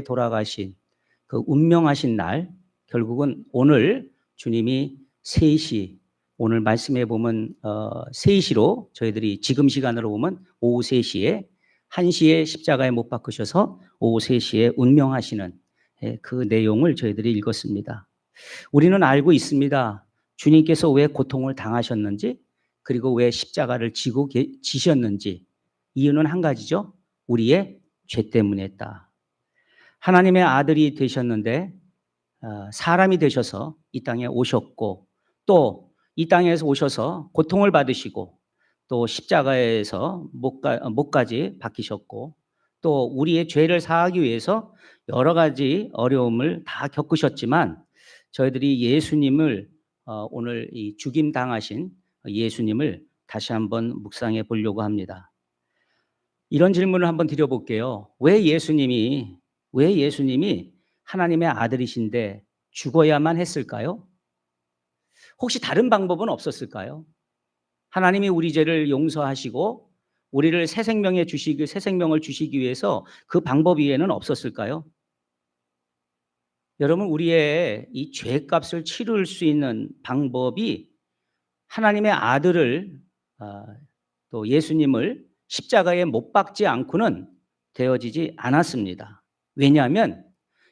돌아가신 그 운명하신 날 결국은 오늘 주님이 3시 오늘 말씀해 보면 어 3시로 저희들이 지금 시간으로 보면 오후 3시에 1시에 십자가에 못 박으셔서 오후 3시에 운명하시는 예, 그 내용을 저희들이 읽었습니다. 우리는 알고 있습니다. 주님께서 왜 고통을 당하셨는지 그리고 왜 십자가를 지고 계- 지셨는지 이유는 한 가지죠. 우리의 죄 때문이었다. 하나님의 아들이 되셨는데 어, 사람이 되셔서 이 땅에 오셨고 또 이 땅에서 오셔서 고통을 받으시고 또 십자가에서 목까, 어, 목까 지 박히셨고 또 우리의 죄를 사하기 위해서 여러 가지 어려움을 다 겪으셨지만 저희들이 예수님을 어, 오늘 이 죽임 당하신 예수님을 다시 한번 묵상해 보려고 합니다. 이런 질문을 한번 드려볼게요. 왜 예수님이 왜 예수님이 하나님의 아들이신데 죽어야만 했을까요? 혹시 다른 방법은 없었을까요? 하나님이 우리 죄를 용서하시고 우리를 새 생명에 주시기 새 생명을 주시기 위해서 그 방법 이외에는 없었을까요? 여러분 우리의 이 죄값을 치를 수 있는 방법이 하나님의 아들을 아, 또 예수님을 십자가에 못 박지 않고는 되어지지 않았습니다. 왜냐하면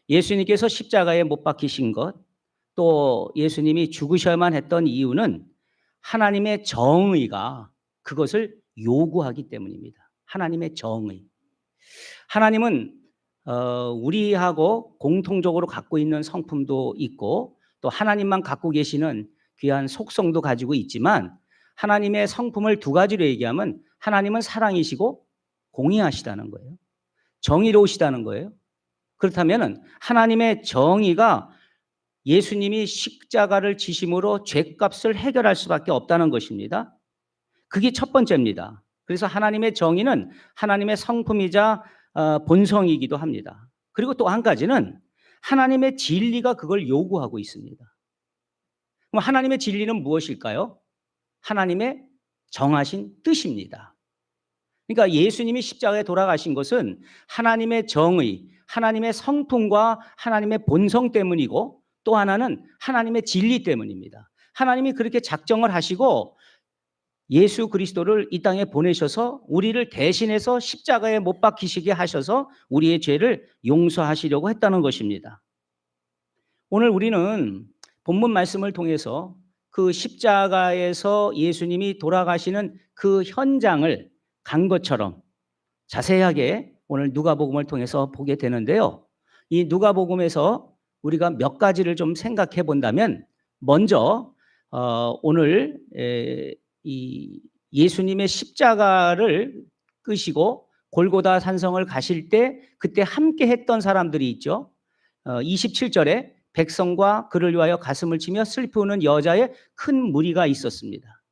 예수님께서 십자가에 못 박히신 것, 또 예수님이 죽으셔야만 했던 이유는 하나님의 정의가 그것을 요구하기 때문입니다. 하나님의 정의. 하나님은 어, 우리하고 공통적으로 갖고 있는 성품도 있고 또 하나님만 갖고 계시는 귀한 속성도 가지고 있지만 하나님의 성품을 두 가지로 얘기하면 하나님은 사랑이시고 공의하시다는 거예요. 정의로우시다는 거예요. 그렇다면 하나님의 정의가 예수님이 십자가를 지심으로 죄값을 해결할 수밖에 없다는 것입니다. 그게 첫 번째입니다. 그래서 하나님의 정의는 하나님의 성품이자 어, 본성이기도 합니다. 그리고 또 한 가지는 하나님의 진리가 그걸 요구하고 있습니다. 그럼 하나님의 진리는 무엇일까요? 하나님의 정하신 뜻입니다. 그러니까 예수님이 십자가에 돌아가신 것은 하나님의 정의, 하나님의 성품과 하나님의 본성 때문이고 또 하나는 하나님의 진리 때문입니다. 하나님이 그렇게 작정을 하시고 예수 그리스도를 이 땅에 보내셔서 우리를 대신해서 십자가에 못 박히시게 하셔서 우리의 죄를 용서하시려고 했다는 것입니다. 오늘 우리는 본문 말씀을 통해서 그 십자가에서 예수님이 돌아가시는 그 현장을 간 것처럼 자세하게 오늘 누가복음을 통해서 보게 되는데요. 이 누가복음에서 우리가 몇 가지를 좀 생각해 본다면 먼저 어, 오늘 에, 이 예수님의 십자가를 끄시고 골고다 산성을 가실 때 그때 함께 했던 사람들이 있죠. 어, 27절에 백성과 그를 위하여 가슴을 치며 슬프는 여자의 큰 무리가 있었습니다.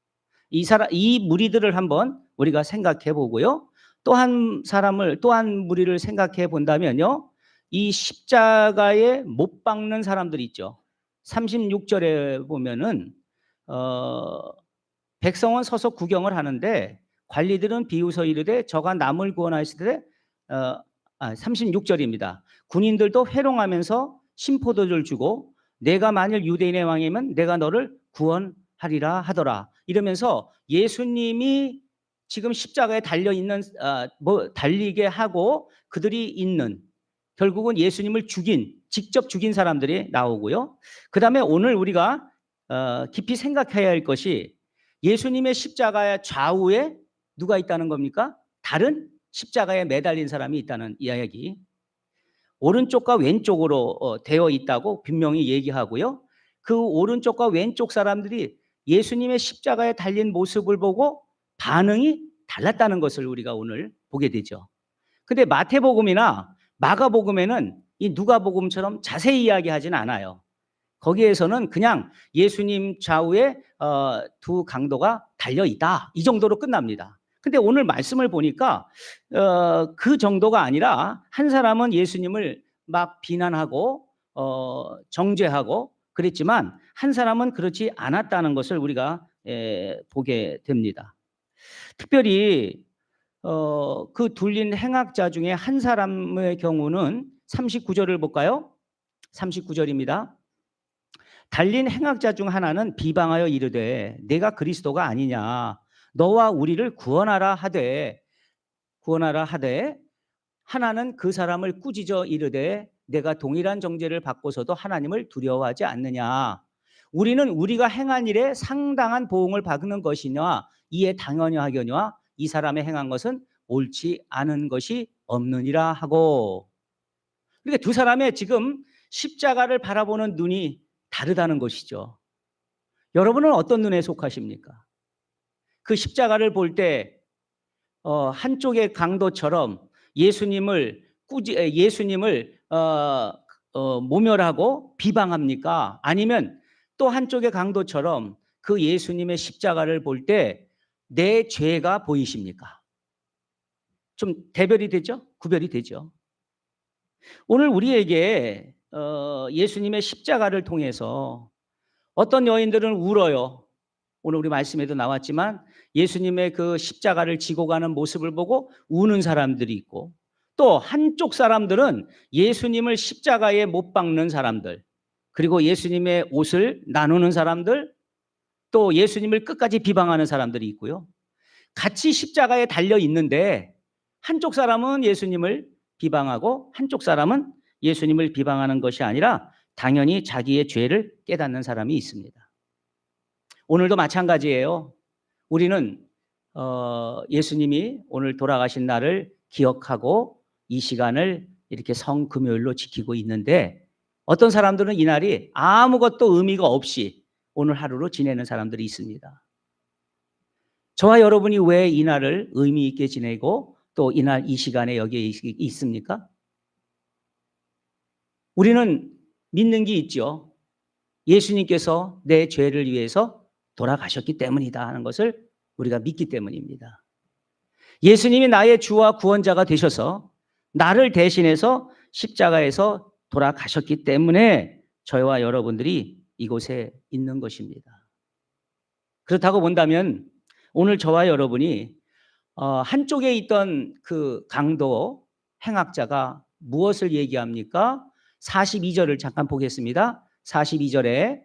이 사람 이 무리들을 한번 우리가 생각해 보고요. 또 한 사람을 또 한 무리를 생각해 본다면요. 이 십자가에 못 박는 사람들 있죠. 36절에 보면은 어 백성은 서서 구경을 하는데 관리들은 비웃어 이르되 저가 남을 구원하시되 어 아, 36절입니다. 군인들도 회롱하면서 심포도를 주고 내가 만일 유대인의 왕이면 내가 너를 구원하리라 하더라. 이러면서 예수님이 지금 십자가에 달려 있는 어, 뭐 달리게 하고 그들이 있는 결국은 예수님을 죽인 직접 죽인 사람들이 나오고요. 그 다음에 오늘 우리가 어, 깊이 생각해야 할 것이 예수님의 십자가의 좌우에 누가 있다는 겁니까? 다른 십자가에 매달린 사람이 있다는 이야기. 오른쪽과 왼쪽으로 어, 되어 있다고 분명히 얘기하고요. 그 오른쪽과 왼쪽 사람들이 예수님의 십자가에 달린 모습을 보고 반응이 달랐다는 것을 우리가 오늘 보게 되죠. 근데 마태복음이나 마가복음에는 이 누가복음처럼 자세히 이야기하진 않아요. 거기에서는 그냥 예수님 좌우에 어, 두 강도가 달려 있다 이 정도로 끝납니다. 근데 오늘 말씀을 보니까 어, 그 정도가 아니라 한 사람은 예수님을 막 비난하고 어, 정죄하고 그랬지만 한 사람은 그렇지 않았다는 것을 우리가 에, 보게 됩니다. 특별히 어, 그 둘린 행악자 중에 한 사람의 경우는 39절을 볼까요? 39절입니다. 달린 행악자 중 하나는 비방하여 이르되 내가 그리스도가 아니냐 너와 우리를 구원하라 하되 구원하라 하되 하나는 그 사람을 꾸짖어 이르되 내가 동일한 정죄를 받고서도 하나님을 두려워하지 않느냐 우리는 우리가 행한 일에 상당한 보응을 받는 것이냐 이에 당연히 하거니와 이 사람의 행한 것은 옳지 않은 것이 없느니라 하고 그러니까 두 사람의 지금 십자가를 바라보는 눈이 다르다는 것이죠. 여러분은 어떤 눈에 속하십니까? 그 십자가를 볼때 어, 한쪽의 강도처럼 예수님을 꾸지 에, 예수님을 어, 어, 모멸하고 비방합니까? 아니면 또 한쪽의 강도처럼 그 예수님의 십자가를 볼 때 내 죄가 보이십니까? 좀 대별이 되죠? 구별이 되죠. 오늘 우리에게 어, 예수님의 십자가를 통해서 어떤 여인들은 울어요. 오늘 우리 말씀에도 나왔지만 예수님의 그 십자가를 지고 가는 모습을 보고 우는 사람들이 있고 또 한쪽 사람들은 예수님을 십자가에 못 박는 사람들 그리고 예수님의 옷을 나누는 사람들 또 예수님을 끝까지 비방하는 사람들이 있고요. 같이 십자가에 달려 있는데 한쪽 사람은 예수님을 비방하고 한쪽 사람은 예수님을 비방하는 것이 아니라 당연히 자기의 죄를 깨닫는 사람이 있습니다. 오늘도 마찬가지예요. 우리는 어, 예수님이 오늘 돌아가신 날을 기억하고 이 시간을 이렇게 성금요일로 지키고 있는데 어떤 사람들은 이 날이 아무것도 의미가 없이 오늘 하루로 지내는 사람들이 있습니다. 저와 여러분이 왜 이 날을 의미 있게 지내고 또 이날 이 시간에 여기에 있습니까? 우리는 믿는 게 있죠. 예수님께서 내 죄를 위해서 돌아가셨기 때문이다 하는 것을 우리가 믿기 때문입니다. 예수님이 나의 주와 구원자가 되셔서 나를 대신해서 십자가에서 돌아가셨기 때문에 저와 여러분들이 이곳에 있는 것입니다. 그렇다고 본다면 오늘 저와 여러분이 어, 한쪽에 있던 그 강도 행악자가 무엇을 얘기합니까? 42절을 잠깐 보겠습니다. 42절에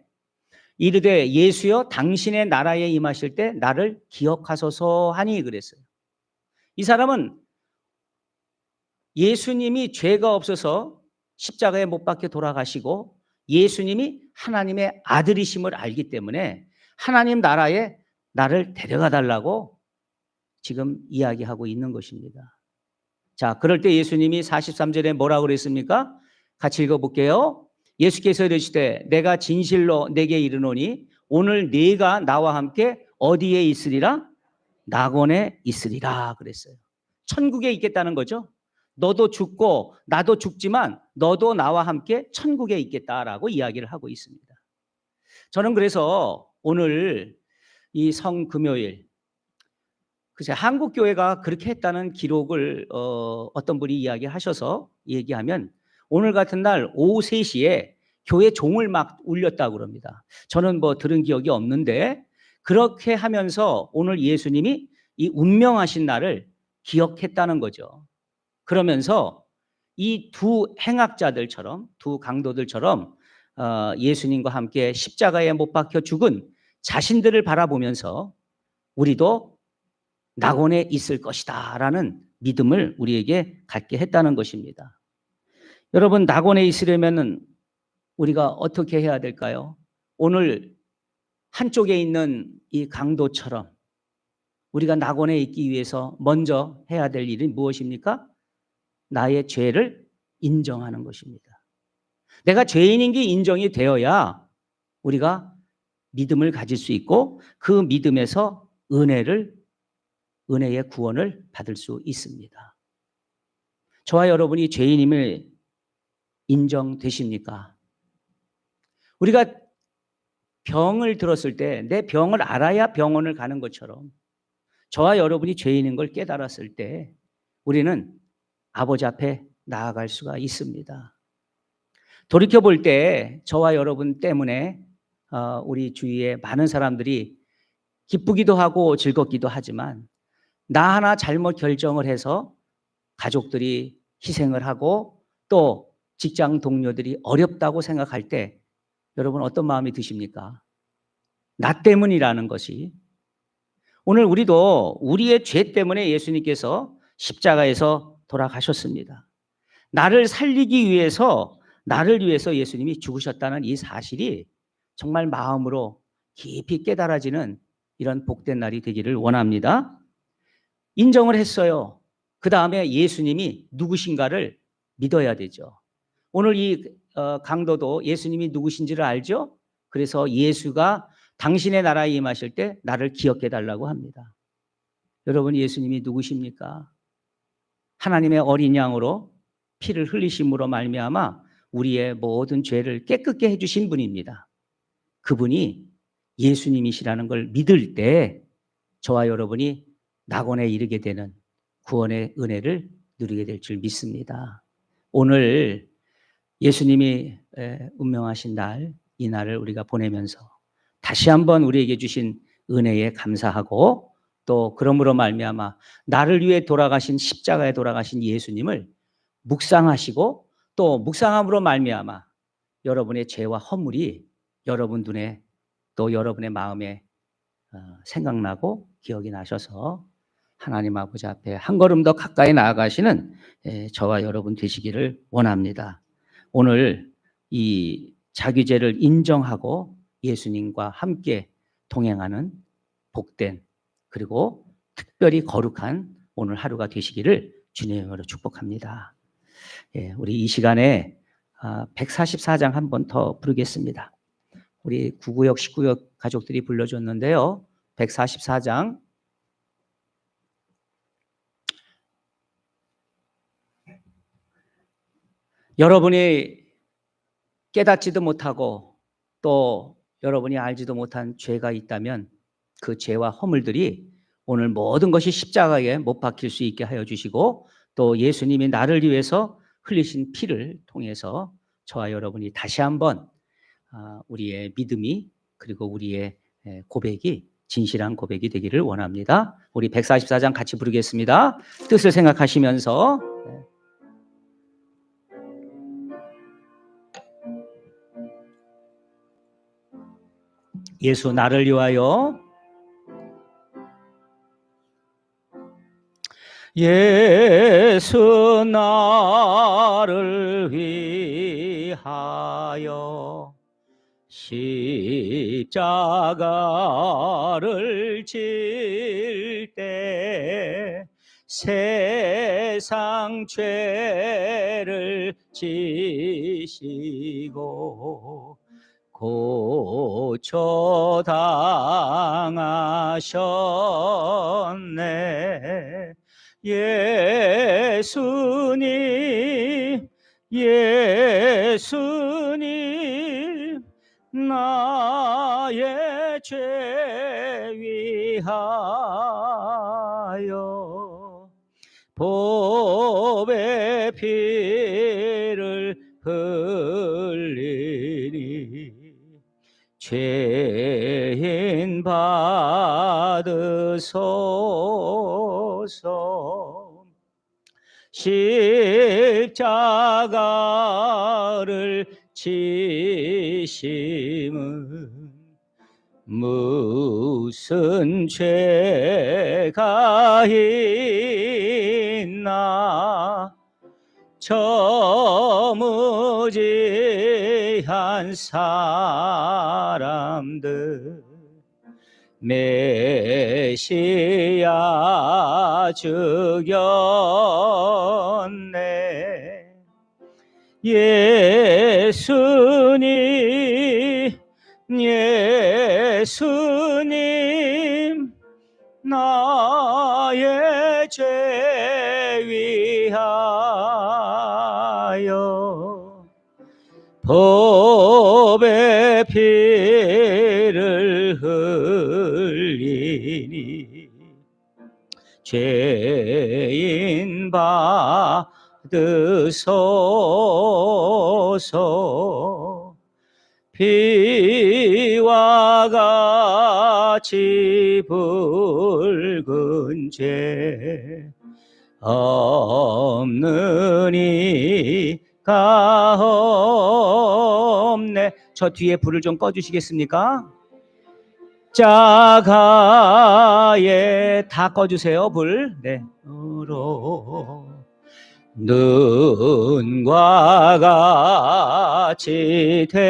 이르되 예수여 당신의 나라에 임하실 때 나를 기억하소서 하니 그랬어요. 이 사람은 예수님이 죄가 없어서 십자가에 못 박혀 돌아가시고 예수님이 하나님의 아들이심을 알기 때문에 하나님 나라에 나를 데려가 달라고 지금 이야기하고 있는 것입니다. 자, 그럴 때 예수님이 43절에 뭐라고 그랬습니까? 같이 읽어 볼게요. 예수께서 이르시되 내가 진실로 내게 이르노니 오늘 네가 나와 함께 어디에 있으리라? 낙원에 있으리라 그랬어요. 천국에 있겠다는 거죠. 너도 죽고 나도 죽지만 너도 나와 함께 천국에 있겠다라고 이야기를 하고 있습니다. 저는 그래서 오늘 이 성금요일 글쎄 한국 교회가 그렇게 했다는 기록을 어, 어떤 분이 이야기하셔서 얘기하면 오늘 같은 날 오후 3시에 교회 종을 막 울렸다고 그럽니다. 저는 뭐 들은 기억이 없는데 그렇게 하면서 오늘 예수님이 이 운명하신 날을 기억했다는 거죠. 그러면서 이 두 행악자들처럼 두 강도들처럼 어, 예수님과 함께 십자가에 못 박혀 죽은 자신들을 바라보면서 우리도 낙원에 있을 것이다 라는 믿음을 우리에게 갖게 했다는 것입니다. 여러분 낙원에 있으려면은 우리가 어떻게 해야 될까요? 오늘 한쪽에 있는 이 강도처럼 우리가 낙원에 있기 위해서 먼저 해야 될 일은 무엇입니까? 나의 죄를 인정하는 것입니다. 내가 죄인인 게 인정이 되어야 우리가 믿음을 가질 수 있고 그 믿음에서 은혜를 은혜의 구원을 받을 수 있습니다. 저와 여러분이 죄인임을 인정되십니까? 우리가 병을 들었을 때 내 병을 알아야 병원을 가는 것처럼 저와 여러분이 죄인인 걸 깨달았을 때 우리는 아버지 앞에 나아갈 수가 있습니다. 돌이켜 볼 때 저와 여러분 때문에 어, 우리 주위에 많은 사람들이 기쁘기도 하고 즐겁기도 하지만 나 하나 잘못 결정을 해서 가족들이 희생을 하고 또 직장 동료들이 어렵다고 생각할 때 여러분 어떤 마음이 드십니까? 나 때문이라는 것이 오늘 우리도 우리의 죄 때문에 예수님께서 십자가에서 돌아가셨습니다. 나를 살리기 위해서 나를 위해서 예수님이 죽으셨다는 이 사실이 정말 마음으로 깊이 깨달아지는 이런 복된 날이 되기를 원합니다. 인정을 했어요. 그 다음에 예수님이 누구신가를 믿어야 되죠. 오늘 이 어, 강도도 예수님이 누구신지를 알죠? 그래서 예수가 당신의 나라에 임하실 때 나를 기억해 달라고 합니다. 여러분 예수님이 누구십니까? 하나님의 어린 양으로 피를 흘리심으로 말미암아 우리의 모든 죄를 깨끗게 해 주신 분입니다. 그분이 예수님이시라는 걸 믿을 때 저와 여러분이 낙원에 이르게 되는 구원의 은혜를 누리게 될 줄 믿습니다. 오늘 예수님이 운명하신 날, 이 날을 우리가 보내면서 다시 한번 우리에게 주신 은혜에 감사하고 또 그러므로 말미암아 나를 위해 돌아가신 십자가에 돌아가신 예수님을 묵상하시고 또 묵상함으로 말미암아 여러분의 죄와 허물이 여러분 눈에 또 여러분의 마음에 어, 생각나고 기억이 나셔서 하나님 아버지 앞에 한 걸음 더 가까이 나아가시는 저와 여러분 되시기를 원합니다. 오늘 이 자기 죄를 인정하고 예수님과 함께 동행하는 복된 그리고 특별히 거룩한 오늘 하루가 되시기를 주님으로 축복합니다. 예, 우리 이 시간에 144장 한 번 더 부르겠습니다. 우리 9구역, 19역 가족들이 불러줬는데요. 144장 여러분이 깨닫지도 못하고 또 여러분이 알지도 못한 죄가 있다면 그 죄와 허물들이 오늘 모든 것이 십자가에 못 박힐 수 있게 하여 주시고 또 예수님이 나를 위해서 흘리신 피를 통해서 저와 여러분이 다시 한번 아, 우리의 믿음이 그리고 우리의 고백이 진실한 고백이 되기를 원합니다. 우리 144장 같이 부르겠습니다. 뜻을 생각하시면서 예수 나를 위하여 예수 나를 위하여 십자가를 질 때 세상 죄를 지시고 고쳐 당하셨네 예수님 예수님 나의 죄 위하여 법의 피를 흘리니 죄인 받으소서 십자가를 지심은 무슨 죄가 있나? 저무지한 사람들 메시아 죽였네. 예수님 예수님 나의 죄 위하여 법의 피 죄인 받으소서 피와 같이 붉은 죄 없는 이가저 뒤에 불을 좀 꺼주시겠습니까? 자가에 다 꺼주세요 불. 네. 으로 눈과 같이 되네.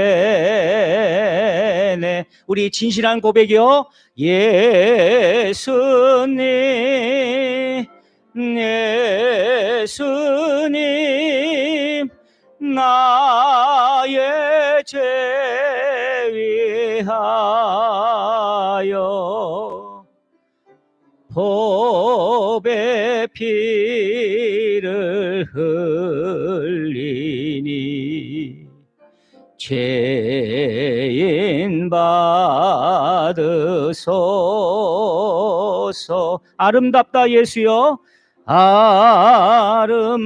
우리 진실한 고백이요. 예수님, 예수님, 나의 죄 위하 법의 피를 흘리니 죄인 받으소서. 아름답다 예수여. 아름답다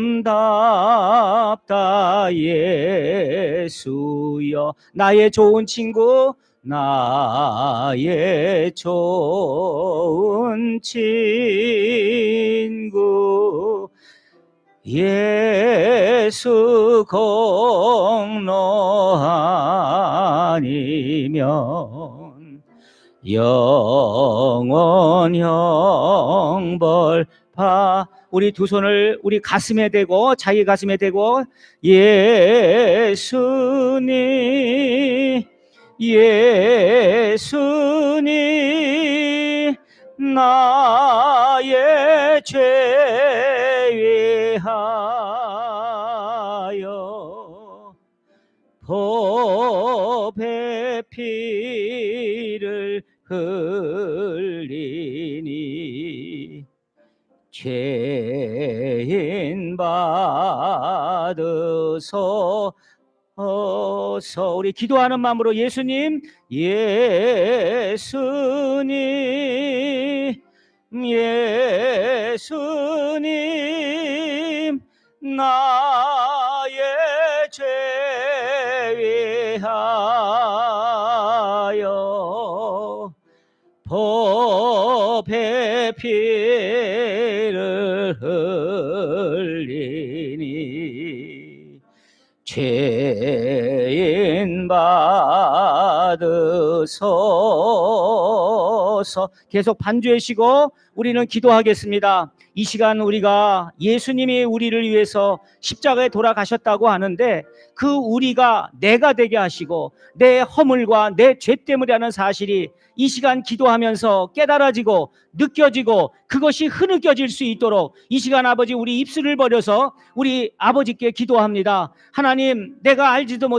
예수여. 나의 좋은 친구 나의 좋은 친구 예수 공로 아니면 영원 형벌 파. 우리 두 손을 우리 가슴에 대고 자기 가슴에 대고 예수님 예수님 나의 죄 위하여 법의 피를 흘리니 죄인 받으소 어서 우리 기도하는 마음으로 예수님 예수님 예수님 나의 죄 위하여 법의 피를 흘리니 죄인 받으소서 계속 반주하시고 우리는 기도하겠습니다. 이 시간 우리가 예수님이 우리를 위해서 십자가에 돌아가셨다고 하는데 그 우리가 내가 되게 하시고 내 허물과 내 죄 때문이라는 사실이 이 시간 기도하면서 깨달아지고 느껴지고 그것이 흐느껴질 수 있도록 이 시간 아버지 우리 입술을 버려서 우리 아버지께 기도합니다. 하나님 내가 알지도 못하고